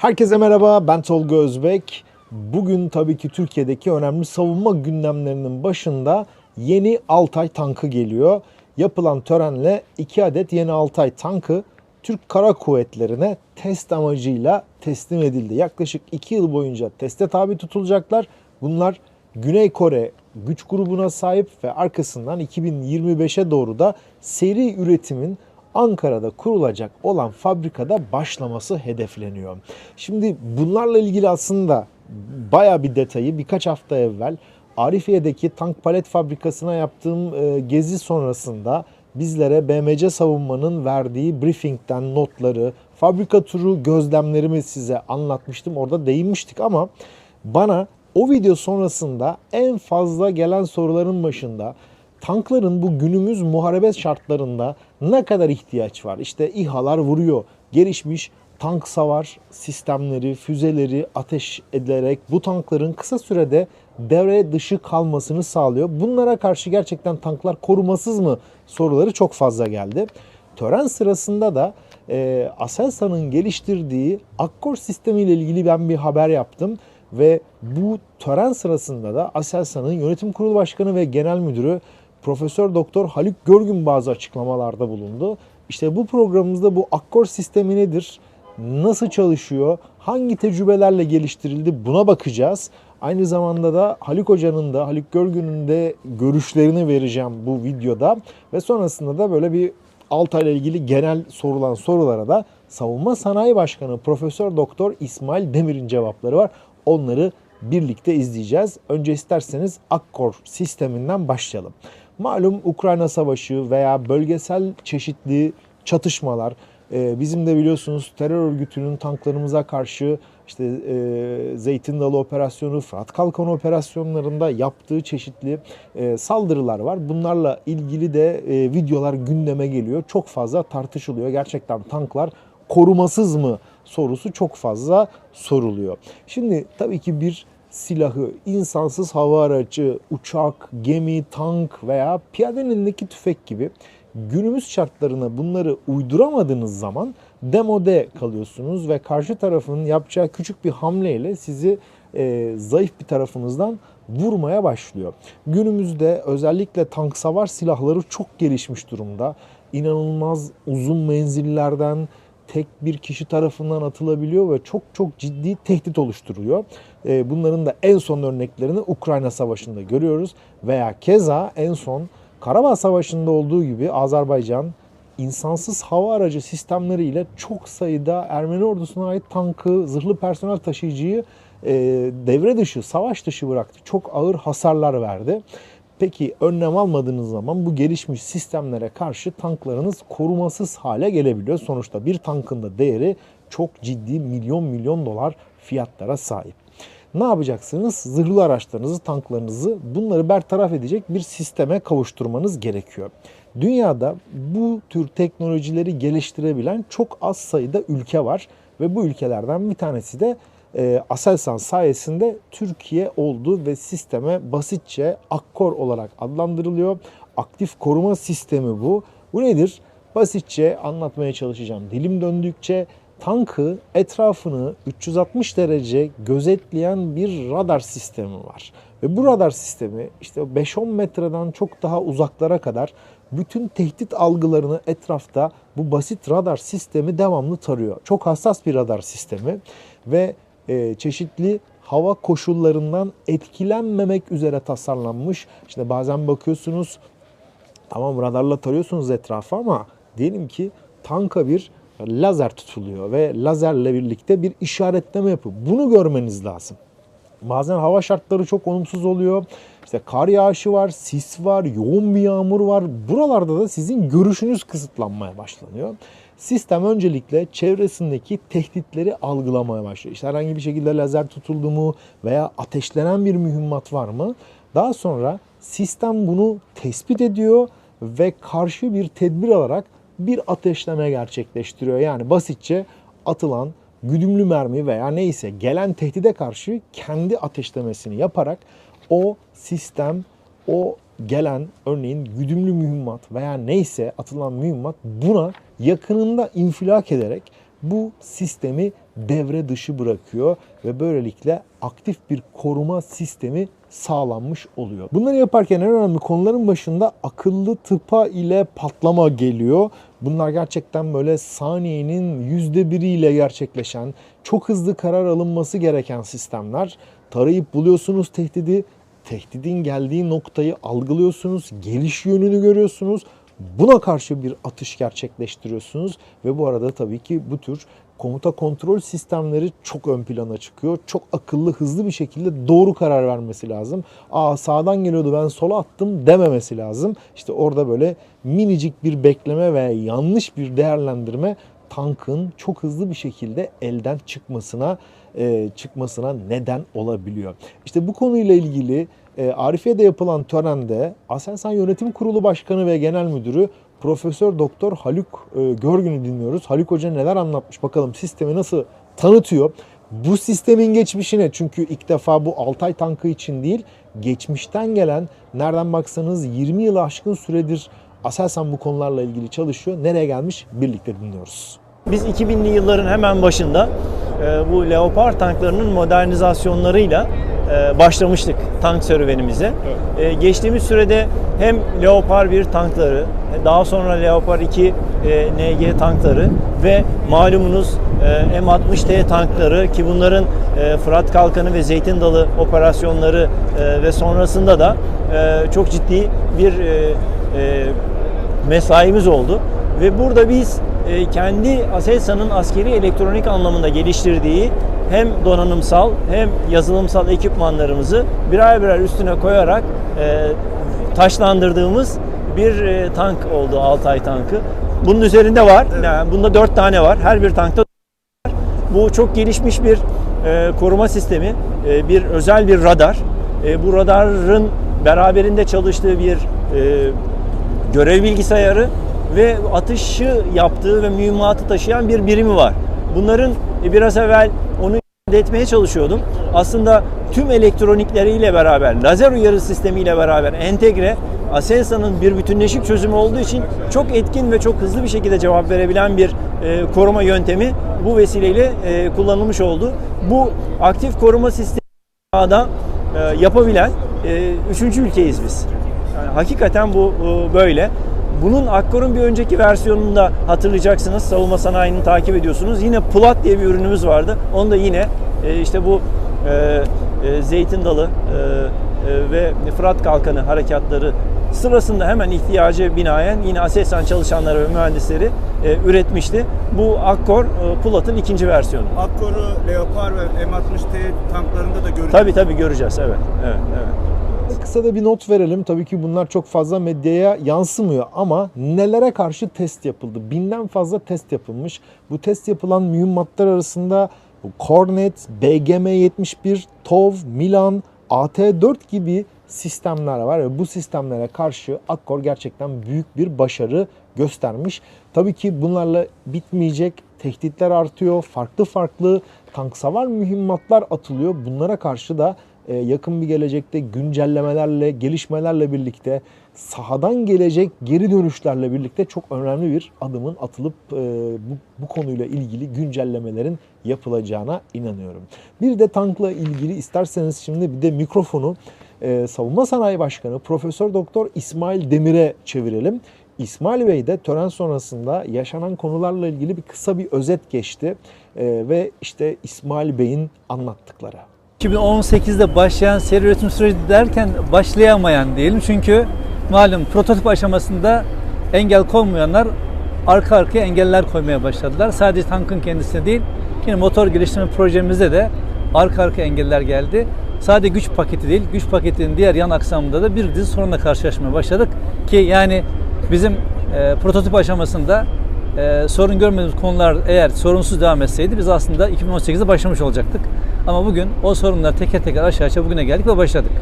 Herkese merhaba, ben Tolga Özbek. Bugün tabii ki Türkiye'deki önemli savunma gündemlerinin başında yeni Altay tankı geliyor. Yapılan törenle iki adet yeni Altay tankı Türk Kara Kuvvetleri'ne test amacıyla teslim edildi. Yaklaşık 2 yıl boyunca teste tabi tutulacaklar. Bunlar Güney Kore güç grubuna sahip ve arkasından 2025'e doğru da seri üretimin Ankara'da kurulacak olan fabrikada başlaması hedefleniyor. Şimdi bunlarla ilgili aslında baya bir detayı birkaç hafta evvel Arifiye'deki tank palet fabrikasına yaptığım e, gezi sonrasında bizlere BMC savunmanın verdiği briefingten notları, fabrika turu gözlemlerimi size anlatmıştım. Orada değinmiştik ama bana o video sonrasında en fazla gelen soruların başında tankların bu günümüz muharebe şartlarında ne kadar ihtiyaç var? İşte İHA'lar vuruyor. Gelişmiş tank savar sistemleri, füzeleri ateş edilerek bu tankların kısa sürede devre dışı kalmasını sağlıyor. Bunlara karşı gerçekten tanklar korumasız mı soruları çok fazla geldi. Tören sırasında da e, Aselsan'ın geliştirdiği Akkor sistemi ile ilgili ben bir haber yaptım ve bu tören sırasında da Aselsan'ın yönetim kurulu başkanı ve genel müdürü Profesör Doktor Haluk Görgün bazı açıklamalarda bulundu. İşte bu programımızda bu Akkor sistemi nedir? Nasıl çalışıyor? Hangi tecrübelerle geliştirildi? Buna bakacağız. Aynı zamanda da Haluk Hoca'nın da Haluk Görgün'ün de görüşlerini vereceğim bu videoda. Ve sonrasında da böyle bir Altay ile ilgili genel sorulan sorulara da Savunma Sanayi Başkanı Profesör Doktor İsmail Demir'in cevapları var. Onları birlikte izleyeceğiz. Önce isterseniz Akkor sisteminden başlayalım. Malum Ukrayna Savaşı veya bölgesel çeşitli çatışmalar e, bizim de biliyorsunuz terör örgütünün tanklarımıza karşı işte e, Zeytin Dalı operasyonu, Fırat Kalkan operasyonlarında yaptığı çeşitli e, saldırılar var. Bunlarla ilgili de e, videolar gündeme geliyor. Çok fazla tartışılıyor. Gerçekten tanklar korumasız mı sorusu çok fazla soruluyor. Şimdi tabii ki bir silahı, insansız hava aracı, uçak, gemi, tank veya piyadenin elindeki tüfek gibi günümüz şartlarına bunları uyduramadığınız zaman demode kalıyorsunuz ve karşı tarafın yapacağı küçük bir hamleyle sizi e, zayıf bir tarafınızdan vurmaya başlıyor. Günümüzde özellikle tank savar silahları çok gelişmiş durumda. İnanılmaz uzun menzillerden tek bir kişi tarafından atılabiliyor ve çok çok ciddi tehdit oluşturuyor. E, bunların da en son örneklerini Ukrayna Savaşı'nda görüyoruz veya keza en son Karabağ Savaşı'nda olduğu gibi Azerbaycan insansız hava aracı sistemleriyle çok sayıda Ermeni ordusuna ait tankı, zırhlı personel taşıyıcıyı e, devre dışı, savaş dışı bıraktı. Çok ağır hasarlar verdi. Peki önlem almadığınız zaman bu gelişmiş sistemlere karşı tanklarınız korumasız hale gelebiliyor. Sonuçta bir tankın da değeri çok ciddi milyon milyon dolar fiyatlara sahip. Ne yapacaksınız? Zırhlı araçlarınızı, tanklarınızı bunları bertaraf edecek bir sisteme kavuşturmanız gerekiyor. Dünyada bu tür teknolojileri geliştirebilen çok az sayıda ülke var ve bu ülkelerden bir tanesi de e, Aselsan sayesinde Türkiye oldu ve sisteme basitçe Akkor olarak adlandırılıyor. Aktif koruma sistemi bu. Bu nedir? Basitçe anlatmaya çalışacağım. Dilim döndükçe tankı etrafını 360 derece gözetleyen bir radar sistemi var. Ve bu radar sistemi işte 5-10 metreden çok daha uzaklara kadar bütün tehdit algılarını etrafta bu basit radar sistemi devamlı tarıyor. Çok hassas bir radar sistemi ve e, çeşitli hava koşullarından etkilenmemek üzere tasarlanmış. İşte bazen bakıyorsunuz tamam radarla tarıyorsunuz etrafı ama diyelim ki tanka bir lazer tutuluyor ve lazerle birlikte bir işaretleme yapıyor. Bunu görmeniz lazım. Bazen hava şartları çok olumsuz oluyor. İşte kar yağışı var, sis var, yoğun bir yağmur var. Buralarda da sizin görüşünüz kısıtlanmaya başlanıyor. Sistem öncelikle çevresindeki tehditleri algılamaya başlıyor. İşte herhangi bir şekilde lazer tutuldu mu veya ateşlenen bir mühimmat var mı? Daha sonra sistem bunu tespit ediyor ve karşı bir tedbir alarak bir ateşleme gerçekleştiriyor. Yani basitçe atılan güdümlü mermi veya neyse gelen tehdide karşı kendi ateşlemesini yaparak o sistem o gelen örneğin güdümlü mühimmat veya neyse atılan mühimmat buna yakınında infilak ederek bu sistemi devre dışı bırakıyor ve böylelikle aktif bir koruma sistemi sağlanmış oluyor. Bunları yaparken en önemli konuların başında akıllı tıpa ile patlama geliyor. Bunlar gerçekten böyle saniyenin yüzde biriyle gerçekleşen, çok hızlı karar alınması gereken sistemler. Tarayıp buluyorsunuz tehdidi, tehdidin geldiği noktayı algılıyorsunuz, geliş yönünü görüyorsunuz. Buna karşı bir atış gerçekleştiriyorsunuz ve bu arada tabii ki bu tür komuta kontrol sistemleri çok ön plana çıkıyor. Çok akıllı, hızlı bir şekilde doğru karar vermesi lazım. Aa sağdan geliyordu ben sola attım dememesi lazım. İşte orada böyle minicik bir bekleme ve yanlış bir değerlendirme tankın çok hızlı bir şekilde elden çıkmasına e, çıkmasına neden olabiliyor. İşte bu konuyla ilgili e, Arifiye'de yapılan törende Aselsan Yönetim Kurulu Başkanı ve Genel Müdürü Profesör Doktor Haluk e, Görgün'ü dinliyoruz. Haluk Hoca neler anlatmış bakalım sistemi nasıl tanıtıyor. Bu sistemin geçmişine çünkü ilk defa bu Altay tankı için değil geçmişten gelen nereden baksanız 20 yılı aşkın süredir Aselsan bu konularla ilgili çalışıyor. Nereye gelmiş birlikte dinliyoruz. Biz 2000'li yılların hemen başında e, bu Leopard tanklarının modernizasyonlarıyla e, başlamıştık tank serüvenimize. E, geçtiğimiz sürede hem Leopard 1 tankları, daha sonra Leopard 2 e, NG tankları ve malumunuz e, M60T tankları ki bunların e, Fırat Kalkanı ve Zeytin Dalı operasyonları e, ve sonrasında da e, çok ciddi bir e, e, mesaimiz oldu. Ve burada biz e, kendi Aselsan'ın askeri elektronik anlamında geliştirdiği hem donanımsal hem yazılımsal ekipmanlarımızı birer birer üstüne koyarak e, taşlandırdığımız bir e, tank oldu Altay tankı. Bunun üzerinde var. Yani bunda dört tane var. Her bir tankta bu çok gelişmiş bir e, koruma sistemi, e, bir özel bir radar. E, bu radarın beraberinde çalıştığı bir e, görev bilgisayarı ve atışı yaptığı ve mühimmatı taşıyan bir birimi var. Bunların e, biraz evvel onu ifade etmeye çalışıyordum. Aslında tüm elektronikleriyle beraber, lazer uyarı sistemiyle beraber entegre Aselsan'ın bir bütünleşik çözümü olduğu için çok etkin ve çok hızlı bir şekilde cevap verebilen bir e, koruma yöntemi bu vesileyle e, kullanılmış oldu. Bu aktif koruma sistemi da e, yapabilen e, üçüncü ülkeyiz biz. Yani hakikaten bu e, böyle. Bunun Akkor'un bir önceki versiyonunda hatırlayacaksınız. Savunma sanayini takip ediyorsunuz. Yine Pulat diye bir ürünümüz vardı. Onu da yine e, işte bu e, e, zeytin dalı e, e, ve Fırat Kalkanı harekatları sırasında hemen ihtiyacı binaen yine Aselsan çalışanları ve mühendisleri e, üretmişti. Bu Akkor e, Pulat'ın ikinci versiyonu. Akkor'u, Leopard ve M60T tanklarında da göreceğiz. Tabii tabii göreceğiz. Evet. Evet, evet. Kısa da bir not verelim. Tabii ki bunlar çok fazla medyaya yansımıyor ama nelere karşı test yapıldı? Binden fazla test yapılmış. Bu test yapılan mühimmatlar arasında Cornet, BGM-71, TOV, Milan, AT-4 gibi sistemler var ve bu sistemlere karşı Akkor gerçekten büyük bir başarı göstermiş. Tabii ki bunlarla bitmeyecek tehditler artıyor. Farklı farklı tank savar mühimmatlar atılıyor. Bunlara karşı da yakın bir gelecekte güncellemelerle, gelişmelerle birlikte sahadan gelecek geri dönüşlerle birlikte çok önemli bir adımın atılıp e, bu, bu konuyla ilgili güncellemelerin yapılacağına inanıyorum. Bir de tankla ilgili isterseniz şimdi bir de mikrofonu e, Savunma Sanayi Başkanı Profesör Doktor İsmail Demir'e çevirelim. İsmail Bey de tören sonrasında yaşanan konularla ilgili bir kısa bir özet geçti e, ve işte İsmail Bey'in anlattıkları. 2018'de başlayan seri üretim süreci derken başlayamayan diyelim. Çünkü malum prototip aşamasında engel koymayanlar arka arkaya engeller koymaya başladılar. Sadece tankın kendisine değil, yine motor geliştirme projemizde de arka arka engeller geldi. Sadece güç paketi değil, güç paketinin diğer yan aksamında da bir dizi sorunla karşılaşmaya başladık. Ki yani bizim e, prototip aşamasında e, sorun görmediğimiz konular eğer sorunsuz devam etseydi biz aslında 2018'de başlamış olacaktık. Ama bugün o sorunlar teker teker aşağı aşağı bugüne geldik ve başladık.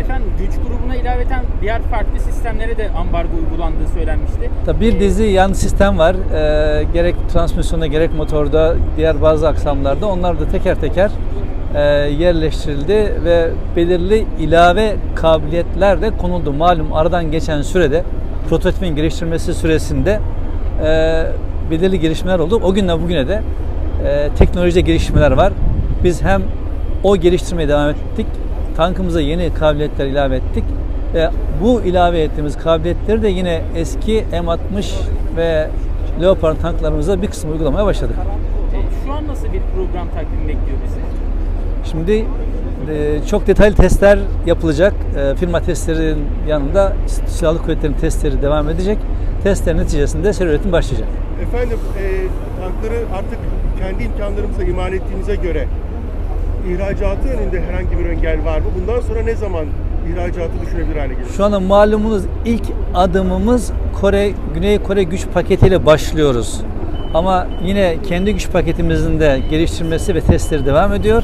Efendim güç grubuna ilaveten diğer farklı sistemlere de ambargo uygulandığı söylenmişti. Tabii bir dizi yan sistem var. E, gerek transmisyonda gerek motorda diğer bazı aksamlarda onlar da teker teker e, yerleştirildi ve belirli ilave kabiliyetler de konuldu. Malum aradan geçen sürede prototipin geliştirmesi süresinde e, belirli gelişmeler oldu. O günden bugüne de e, teknolojide gelişmeler var. Biz hem o geliştirmeye devam ettik, tankımıza yeni kabiliyetler ilave ettik ve bu ilave ettiğimiz kabiliyetleri de yine eski M60 ve Leopard tanklarımıza bir kısmı uygulamaya başladık. E, Şu an nasıl bir program takvimi bekliyor bizi? Şimdi e, çok detaylı testler yapılacak. E, firma testlerinin yanında silahlı kuvvetlerin testleri devam edecek. Testlerin neticesinde seri üretim başlayacak. Efendim e, tankları artık kendi imkanlarımızla imal ettiğimize göre ihracatı yönünde herhangi bir engel var mı? Bundan sonra ne zaman ihracatı düşünebilir hale gelir? Şu anda malumunuz ilk adımımız Kore, Güney Kore güç paketiyle başlıyoruz. Ama yine kendi güç paketimizin de geliştirilmesi ve testleri devam ediyor.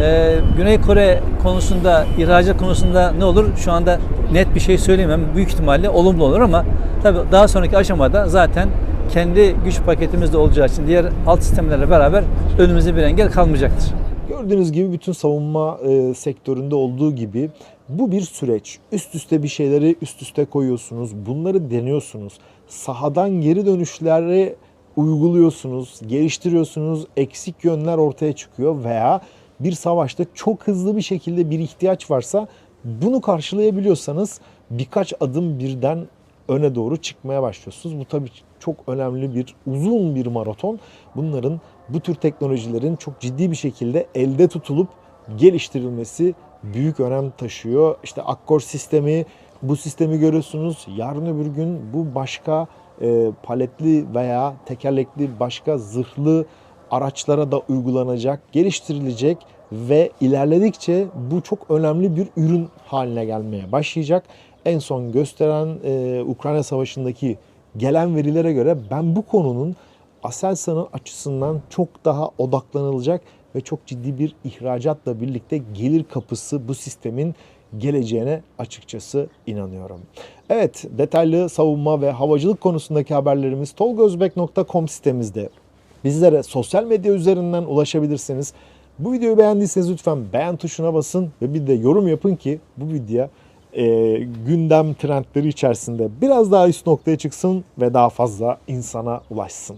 Ee, Güney Kore konusunda, ihracat konusunda ne olur? Şu anda net bir şey söyleyemem. Büyük ihtimalle olumlu olur ama tabii daha sonraki aşamada zaten kendi güç paketimizde olacağı için diğer alt sistemlerle beraber önümüzde bir engel kalmayacaktır. Gördüğünüz gibi bütün savunma e, sektöründe olduğu gibi bu bir süreç. Üst üste bir şeyleri üst üste koyuyorsunuz. Bunları deniyorsunuz. Sahadan geri dönüşleri uyguluyorsunuz, geliştiriyorsunuz. Eksik yönler ortaya çıkıyor veya bir savaşta çok hızlı bir şekilde bir ihtiyaç varsa bunu karşılayabiliyorsanız birkaç adım birden öne doğru çıkmaya başlıyorsunuz. Bu tabii çok önemli bir uzun bir maraton. Bunların bu tür teknolojilerin çok ciddi bir şekilde elde tutulup geliştirilmesi büyük önem taşıyor. İşte Akkor sistemi bu sistemi görüyorsunuz. Yarın öbür gün bu başka e, paletli veya tekerlekli başka zırhlı araçlara da uygulanacak, geliştirilecek ve ilerledikçe bu çok önemli bir ürün haline gelmeye başlayacak. En son gösteren e, Ukrayna Savaşı'ndaki gelen verilere göre ben bu konunun Aselsan'ın açısından çok daha odaklanılacak ve çok ciddi bir ihracatla birlikte gelir kapısı bu sistemin geleceğine açıkçası inanıyorum. Evet detaylı savunma ve havacılık konusundaki haberlerimiz tolgozbek.com sitemizde. Bizlere sosyal medya üzerinden ulaşabilirsiniz. Bu videoyu beğendiyseniz lütfen beğen tuşuna basın ve bir de yorum yapın ki bu video e, gündem trendleri içerisinde biraz daha üst noktaya çıksın ve daha fazla insana ulaşsın.